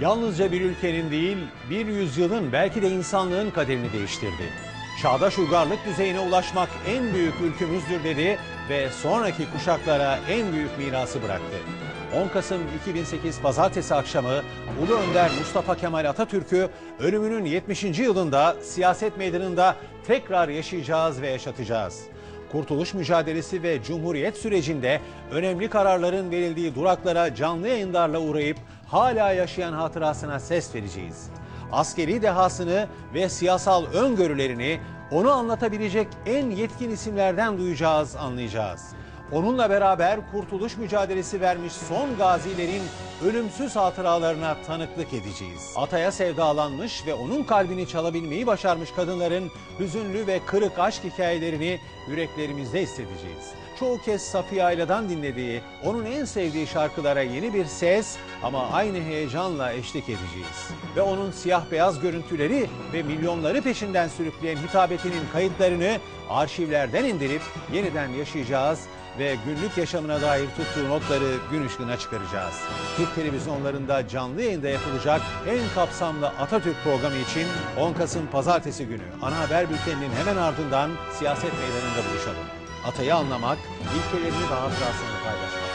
Yalnızca bir ülkenin değil, bir yüzyılın belki de insanlığın kaderini değiştirdi. Çağdaş uygarlık düzeyine ulaşmak en büyük ülkümüzdür dedi ve sonraki kuşaklara en büyük mirası bıraktı. 10 Kasım 2008 Pazartesi akşamı Ulu Önder Mustafa Kemal Atatürk'ü ölümünün 70. yılında siyaset meydanında tekrar yaşayacağız ve yaşatacağız. Kurtuluş mücadelesi ve Cumhuriyet sürecinde önemli kararların verildiği duraklara canlı yayınlarla uğrayıp hala yaşayan hatırasına ses vereceğiz. Askeri dehasını ve siyasal öngörülerini onu anlatabilecek en yetkin isimlerden duyacağız, anlayacağız. Onunla beraber kurtuluş mücadelesi vermiş son gazilerin ölümsüz hatıralarına tanıklık edeceğiz. Ataya sevdalanmış ve onun kalbini çalabilmeyi başarmış kadınların hüzünlü ve kırık aşk hikayelerini yüreklerimizde hissedeceğiz. Çoğu kez Safiye Ayla'dan dinlediği, onun en sevdiği şarkılara yeni bir ses ama aynı heyecanla eşlik edeceğiz. Ve onun siyah beyaz görüntüleri ve milyonları peşinden sürükleyen hitabetinin kayıtlarını arşivlerden indirip yeniden yaşayacağız ve günlük yaşamına dair tuttuğu notları gün ışığına çıkaracağız. Türk televizyonlarında canlı yayında yapılacak en kapsamlı Atatürk programı için 10 Kasım Pazartesi günü ana haber bülteninin hemen ardından siyaset meydanında buluşalım. Atayı anlamak, ilkelerini ve hatırasını paylaşmak.